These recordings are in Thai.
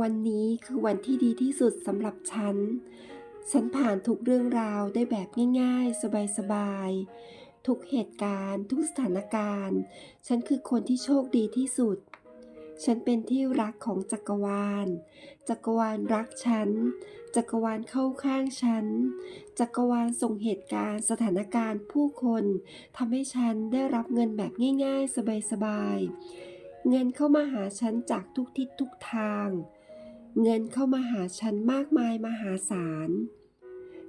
วันนี้คือวันที่ดีที่สุดสำหรับฉัน ฉันผ่านทุกเรื่องราวได้แบบง่ายๆ สบายๆ ทุกเหตุการณ์ ทุกสถานการณ์ ฉันคือคนที่โชคดีที่สุด ฉันเป็นที่รักของจักรวาล จักรวาลรักฉัน จักรวาลเข้าข้างฉัน จักรวาลส่งเหตุการณ์สถานการณ์ผู้คนทำให้ฉันได้รับเงินแบบง่ายๆ สบายๆ เงินเข้ามาหาฉันจากทุกทิศทุกทาง เงินเข้ามาหาฉันมากมายมหาศาล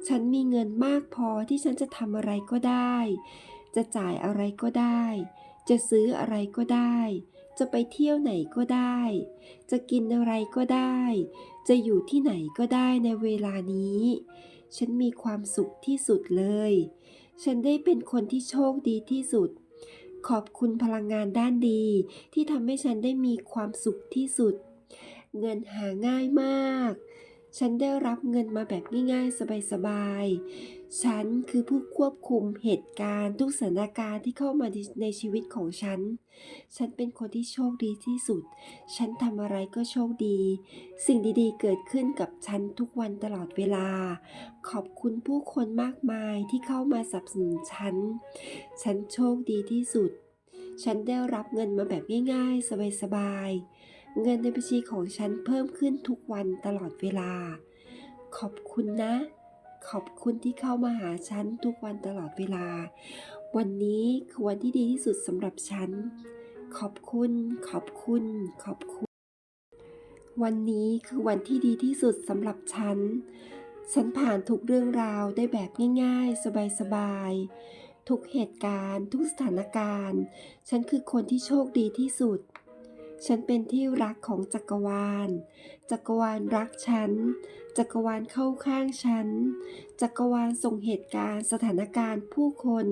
ฉันมีเงินมากพอที่ฉันจะทำอะไรก็ได้ จะจ่ายอะไรก็ได้ จะซื้ออะไรก็ได้ จะไปเที่ยวไหนก็ได้ จะกินอะไรก็ได้ จะอยู่ที่ไหนก็ได้ในเวลานี้ ฉันมีความสุขที่สุดเลย ฉันได้เป็นคนที่โชคดีที่สุด ขอบคุณพลังงานด้านดีที่ทำให้ฉันได้มีความสุขที่สุด เงินหาง่ายมาก ฉันได้รับเงินมาแบบง่ายๆ สบายๆ ฉันคือผู้ควบคุมเหตุการณ์ทุกสถานการณ์ที่เข้ามาในชีวิตของฉัน ฉันเป็นคนที่โชคดีที่สุด ฉันทำอะไรก็โชคดี สิ่งดีๆ เกิดขึ้นกับฉันทุกวันตลอดเวลา ขอบคุณผู้คนมากมายที่เข้ามาสนับสนุนฉัน ฉันโชคดีที่สุดฉันได้รับเงินมาแบบง่ายๆ สบายๆ เงินในบัญชีของฉันเพิ่มขึ้นทุกวันตลอดเวลา ขอบคุณนะ ขอบคุณที่เข้ามาหาฉันทุกวันตลอดเวลา วันนี้คือวันที่ดีที่สุดสำหรับฉัน ขอบคุณ ขอบคุณ ขอบคุณ วันนี้คือวันที่ดีที่สุดสำหรับฉัน ฉันผ่านทุกเรื่องราวได้แบบง่าย ๆ สบายๆทุกเหตุการณ์ ทุกสถานการณ์ ฉันคือคนที่โชคดีที่สุด ฉันเป็นที่รักของจักรวาล จักรวาลรักฉัน จักรวาลเข้าข้างฉัน จักรวาลส่งเหตุการณ์สถานการณ์ผู้คน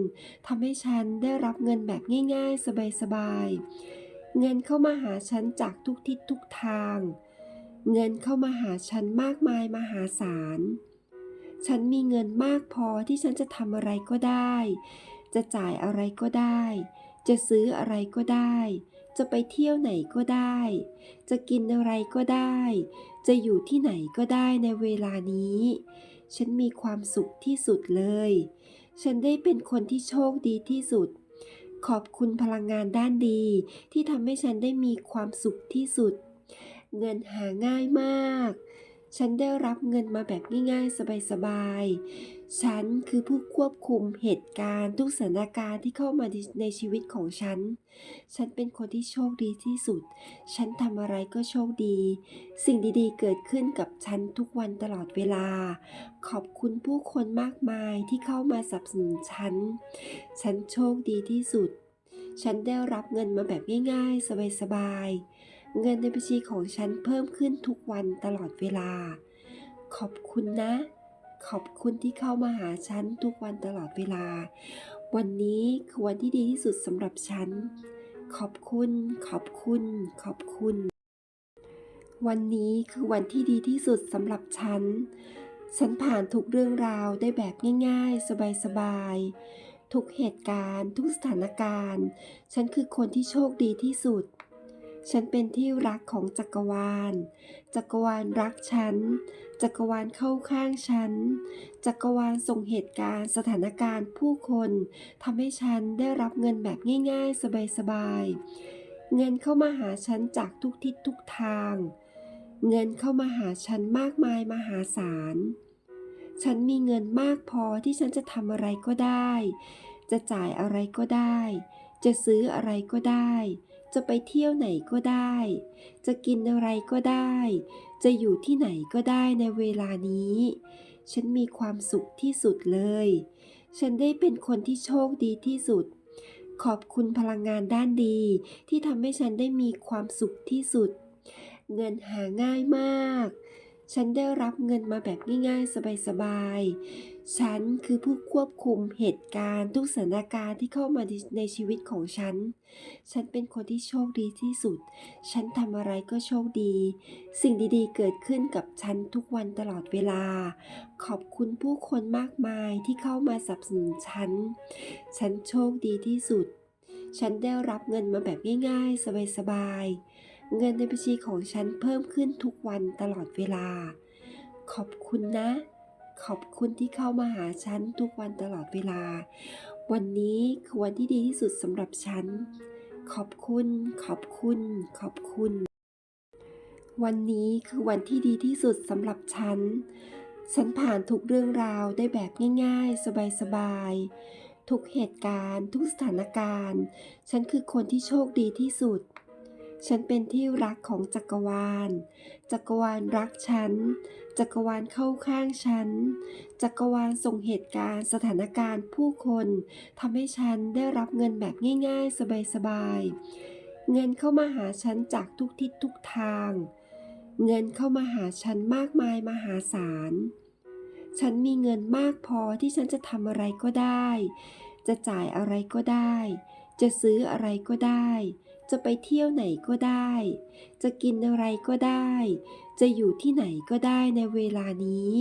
ทำให้ฉันได้รับเงินแบบง่าย ๆ สบายๆ เงินเข้ามาหาฉันจากทุกทิศทุกทาง เงินเข้ามาหาฉันมากมายมหาศาล ฉันมีเงินมากพอที่ฉันจะทำอะไรก็ได้ จะจ่ายอะไรก็ได้ จะซื้ออะไรก็ได้ จะไปเที่ยวไหนก็ได้ จะกินอะไรก็ได้ จะอยู่ที่ไหนก็ได้ในเวลานี้ ฉันมีความสุขที่สุดเลย ฉันได้เป็นคนที่โชคดีที่สุด ขอบคุณพลังงานด้านดี ที่ทำให้ฉันได้มีความสุขที่สุด เงินหาง่ายมาก ฉันได้รับเงินมาแบบง่ายๆ สบายๆ ฉันคือผู้ควบคุมเหตุการณ์ ทุกสถานการณ์ที่เข้ามาในชีวิตของฉัน ฉันเป็นคนที่โชคดีที่สุด ฉันทำอะไรก็โชคดี สิ่งดีๆ เกิดขึ้นกับฉันทุกวันตลอดเวลา ขอบคุณผู้คนมากมายที่เข้ามาสนับสนุนฉัน ฉันโชคดีที่สุด ฉันได้รับเงินมาแบบง่ายๆ สบายๆ เงินในบัญชีของฉันเพิ่มขึ้นทุกวันตลอดเวลา ขอบคุณนะ ขอบคุณที่เข้ามาหาฉันทุกวันตลอดเวลา วันนี้คือวันที่ดีที่สุดสำหรับฉัน ขอบคุณ ขอบคุณ ขอบคุณ วันนี้คือวันที่ดีที่สุดสำหรับฉัน ฉันผ่านทุกเรื่องราวได้แบบง่ายๆ สบายๆ ทุกเหตุการณ์ ทุกสถานการณ์ ฉันคือคนที่โชคดีที่สุด ฉันเป็นที่รักของจักรวาล จักรวาลรักฉัน จักรวาลเข้าข้างฉัน จักรวาลส่งเหตุการณ์สถานการณ์ผู้คนทำให้ฉันได้รับเงินแบบง่ายๆ สบายๆ เงินเข้ามาหาฉันจากทุกทิศทุกทาง เงินเข้ามาหาฉันมากมายมหาศาล ฉันมีเงินมากพอที่ฉันจะทำอะไรก็ได้ จะจ่ายอะไรก็ได้ จะซื้ออะไรก็ได้ จะไปเที่ยวไหนก็ได้ จะกินอะไรก็ได้ จะอยู่ที่ไหนก็ได้ในเวลานี้ ฉันมีความสุขที่สุดเลย ฉันได้เป็นคนที่โชคดีที่สุด ขอบคุณพลังงานด้านดี ที่ทำให้ฉันได้มีความสุขที่สุด เงินหาง่ายมาก ฉันได้รับเงินมาแบบง่ายๆ สบายๆ ฉันคือผู้ควบคุมเหตุการณ์ทุกสถานการณ์ที่เข้ามาในชีวิตของฉัน ฉันเป็นคนที่โชคดีที่สุด ฉันทำอะไรก็โชคดี สิ่งดีๆ เกิดขึ้นกับฉันทุกวันตลอดเวลา ขอบคุณผู้คนมากมายที่เข้ามาสนับสนุนฉัน ฉันโชคดีที่สุด ฉันได้รับเงินมาแบบง่ายๆ สบายๆ เงินในบัญชีของฉันเพิ่มขึ้นทุกวันตลอดเวลา ขอบคุณนะ ขอบคุณที่เข้ามาหาฉันทุกวันตลอดเวลา วันนี้คือวันที่ดีที่สุดสำหรับฉัน ขอบคุณ ขอบคุณ ขอบคุณ วันนี้คือวันที่ดีที่สุดสำหรับฉัน ฉันผ่านทุกเรื่องราวได้แบบง่าย ๆ สบายๆ ทุกเหตุการณ์ ทุกสถานการณ์ ฉันคือคนที่โชคดีที่สุด ฉันเป็นที่รักของจักรวาล จักรวาลรักฉัน จักรวาลเข้าข้างฉัน จักรวาลส่งเหตุการณ์สถานการณ์ผู้คนทำให้ฉันได้รับเงินแบบง่าย ๆ สบายๆ เงินเข้ามาหาฉันจากทุกทิศทุกทาง เงินเข้ามาหาฉันมากมายมหาศาล ฉันมีเงินมากพอที่ฉันจะทำอะไรก็ได้ จะจ่ายอะไรก็ได้ จะซื้ออะไรก็ได้ จะไปเที่ยวไหนก็ได้ จะกินอะไรก็ได้ จะอยู่ที่ไหนก็ได้ในเวลานี้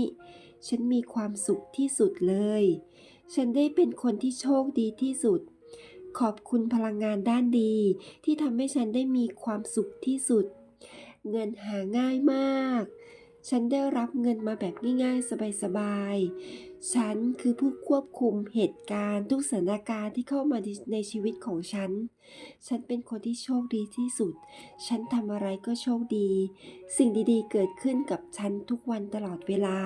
ฉันมีความสุขที่สุดเลย ฉันได้เป็นคนที่โชคดีที่สุด ขอบคุณพลังงานด้านดี ที่ทำให้ฉันได้มีความสุขที่สุด เงินหาง่ายมาก ฉันได้รับเงินมาแบบง่ายๆ สบายๆ ฉันคือผู้ควบคุมเหตุการณ์ทุกสถานการณ์ที่เข้ามาในชีวิตของฉัน ฉันเป็นคนที่โชคดีที่สุด ฉันทำอะไรก็โชคดี สิ่งดีๆ เกิดขึ้นกับฉันทุกวันตลอดเวลา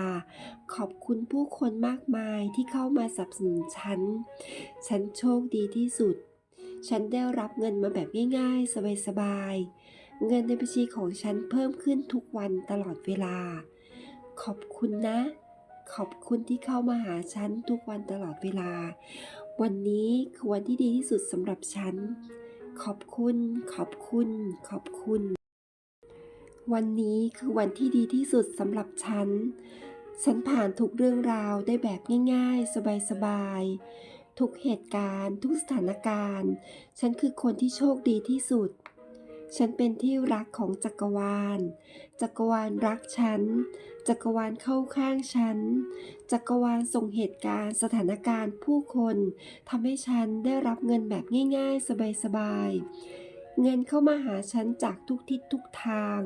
ขอบคุณผู้คนมากมายที่เข้ามาสนับสนุนฉัน ฉันโชคดีที่สุด ฉันได้รับเงินมาแบบง่ายๆ สบายๆ เงินในบัญชีของฉันเพิ่มขึ้นทุกวันตลอดเวลา ขอบคุณนะ ขอบคุณที่เข้ามาหาฉันทุกวันตลอดเวลา วันนี้คือวันที่ดีที่สุดสำหรับฉัน ขอบคุณ ขอบคุณ ขอบคุณ วันนี้คือวันที่ดีที่สุดสำหรับฉัน ฉันผ่านทุกเรื่องราวได้แบบง่าย ๆ สบายๆ ทุกเหตุการณ์ ทุกสถานการณ์ ฉันคือคนที่โชคดีที่สุด ฉันเป็นที่รักของจักรวาล จักรวาลรักฉัน จักรวาลเข้าข้างฉัน จักรวาลส่งเหตุการณ์สถานการณ์ผู้คนทำให้ฉันได้รับเงินแบบง่าย ๆ สบายๆ เงินเข้ามาหาฉันจากทุกทิศทุกทาง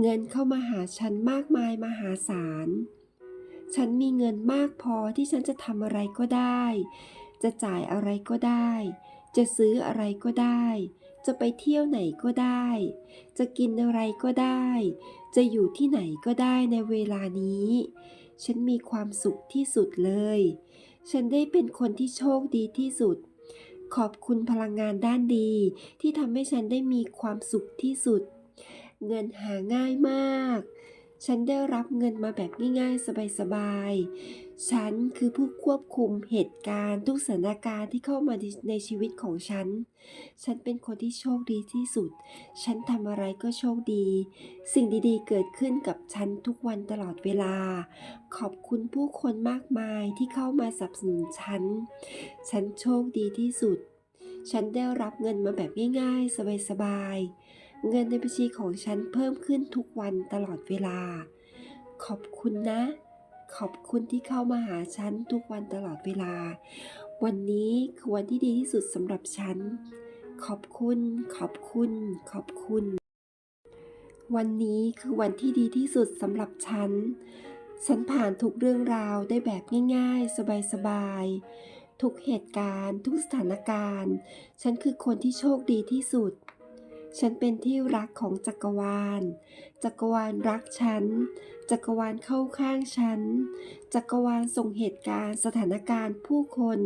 เงินเข้ามาหาฉันมากมายมหาศาล ฉันมีเงินมากพอที่ฉันจะทำอะไรก็ได้ จะจ่ายอะไรก็ได้ จะซื้ออะไรก็ได้ จะไปเที่ยวไหนก็ได้ จะกินอะไรก็ได้ จะอยู่ที่ไหนก็ได้ในเวลานี้ ฉันมีความสุขที่สุดเลย ฉันได้เป็นคนที่โชคดีที่สุด ขอบคุณพลังงานด้านดี ที่ทำให้ฉันได้มีความสุขที่สุด เงินหาง่ายมาก ฉันได้รับเงินมาแบบง่ายๆ สบายๆ ฉันคือผู้ควบคุมเหตุการณ์ทุกสถานการณ์ที่เข้ามาในชีวิตของฉัน ฉันเป็นคนที่โชคดีที่สุด ฉันทำอะไรก็โชคดี สิ่งดีๆ เกิดขึ้นกับฉันทุกวันตลอดเวลา ขอบคุณผู้คนมากมายที่เข้ามาสนับสนุนฉัน ฉันโชคดีที่สุด ฉันได้รับเงินมาแบบง่ายๆ สบายๆ เงินในบัญชีของฉันเพิ่มขึ้นทุกวันตลอดเวลา ขอบคุณนะ ขอบคุณที่เข้ามาหาฉันทุกวันตลอดเวลา วันนี้คือวันที่ดีที่สุดสำหรับฉัน ขอบคุณ ขอบคุณ ขอบคุณ วันนี้คือวันที่ดีที่สุดสำหรับฉัน ฉันผ่านทุกเรื่องราวได้แบบง่ายๆ สบายๆ ทุกเหตุการณ์ ทุกสถานการณ์ ฉันคือคนที่โชคดีที่สุด ฉันเป็นที่รักของจักรวาล จักรวาลรักฉัน จักรวาลเข้าข้างฉัน จักรวาลส่งเหตุการณ์สถานการณ์ผู้คน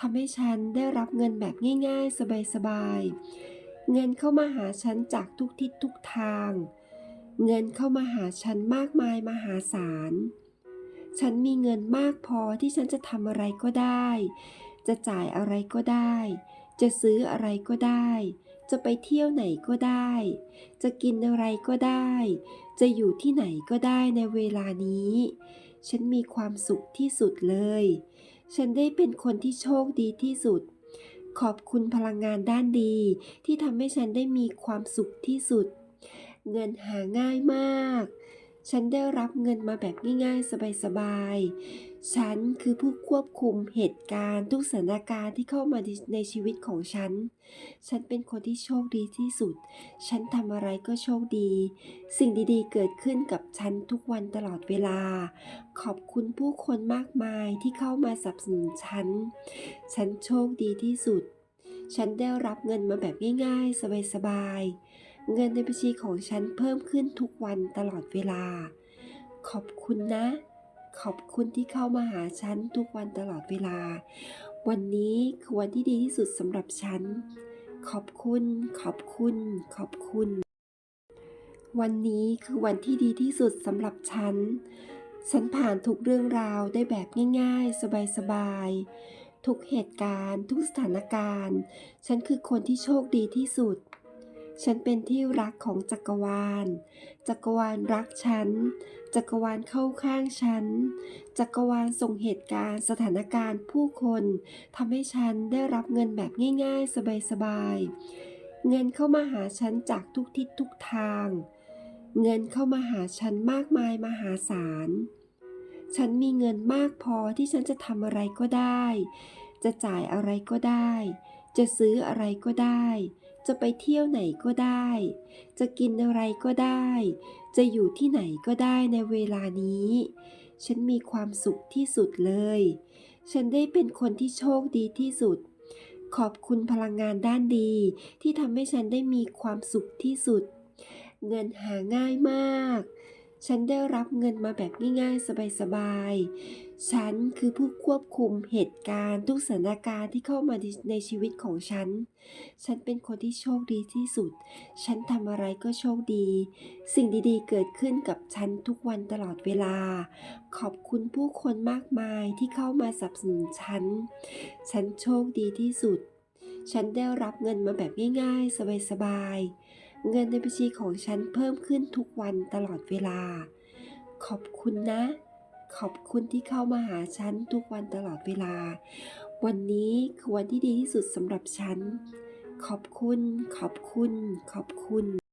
ทำให้ฉันได้รับเงินแบบง่ายๆ สบายๆ เงินเข้ามาหาฉันจากทุกทิศทุกทาง เงินเข้ามาหาฉันมากมายมหาศาล ฉันมีเงินมากพอที่ฉันจะทำอะไรก็ได้ จะจ่ายอะไรก็ได้ จะซื้ออะไรก็ได้ จะไปเที่ยวไหนก็ได้ จะกินอะไรก็ได้ จะอยู่ที่ไหนก็ได้ในเวลานี้ ฉันมีความสุขที่สุดเลย ฉันได้เป็นคนที่โชคดีที่สุด ขอบคุณพลังงานด้านดีที่ทำให้ฉันได้มีความสุขที่สุด เงินหาง่ายมาก ฉันได้รับเงินมาแบบง่ายๆ สบายๆ ฉันคือผู้ควบคุมเหตุการณ์ทุกสถานการณ์ที่เข้ามาในชีวิตของฉัน ฉันเป็นคนที่โชคดีที่สุด ฉันทำอะไรก็โชคดี สิ่งดีๆ เกิดขึ้นกับฉันทุกวันตลอดเวลา ขอบคุณผู้คนมากมายที่เข้ามาสนับสนุนฉัน ฉันโชคดีที่สุด ฉันได้รับเงินมาแบบง่ายๆ สบายๆ เงินในบัญชีของฉันเพิ่มขึ้นทุกวันตลอดเวลา ขอบคุณนะ ขอบคุณที่เข้ามาหาฉันทุกวันตลอดเวลา วันนี้คือวันที่ดีที่สุดสำหรับฉัน ขอบคุณ ขอบคุณ ขอบคุณ วันนี้คือวันที่ดีที่สุดสำหรับฉัน ฉันผ่านทุกเรื่องราวได้แบบง่าย ๆ สบายๆ ทุกเหตุการณ์ ทุกสถานการณ์ ฉันคือคนที่โชคดีที่สุด ฉันเป็นที่รักของจักรวาล จักรวาลรักฉัน จักรวาลเข้าข้างฉัน จักรวาลส่งเหตุการณ์ สถานการณ์ผู้คนทำให้ฉันได้รับเงินแบบง่าย ๆ สบายๆ เงินเข้ามาหาฉันจากทุกทิศทุกทาง เงินเข้ามาหาฉันมากมายมหาศาล ฉันมีเงินมากพอที่ฉันจะทำอะไรก็ได้ จะจ่ายอะไรก็ได้ จะซื้ออะไรก็ได้ จะไปเที่ยวไหนก็ได้ จะกินอะไรก็ได้ จะอยู่ที่ไหนก็ได้ในเวลานี้ ฉันมีความสุขที่สุดเลย ฉันได้เป็นคนที่โชคดีที่สุด ขอบคุณพลังงานด้านดี ที่ทำให้ฉันได้มีความสุขที่สุด เงินหาง่ายมาก ฉันได้รับเงินมาแบบง่ายๆ สบายๆ ฉันคือผู้ควบคุมเหตุการณ์ทุกสถานการณ์ที่เข้ามาในชีวิตของฉัน ฉันเป็นคนที่โชคดีที่สุด ฉันทำอะไรก็โชคดี สิ่งดีๆ เกิดขึ้นกับฉันทุกวันตลอดเวลา ขอบคุณผู้คนมากมายที่เข้ามาสนับสนุนฉัน ฉันโชคดีที่สุด ฉันได้รับเงินมาแบบง่ายๆ สบายๆ เงินในบัญชีของฉันเพิ่มขึ้นทุกวันตลอดเวลา ขอบคุณนะ ขอบคุณที่เข้ามาหาฉันทุกวันตลอดเวลา วันนี้คือวันที่ดีที่สุดสำหรับฉัน ขอบคุณ ขอบคุณ ขอบคุณ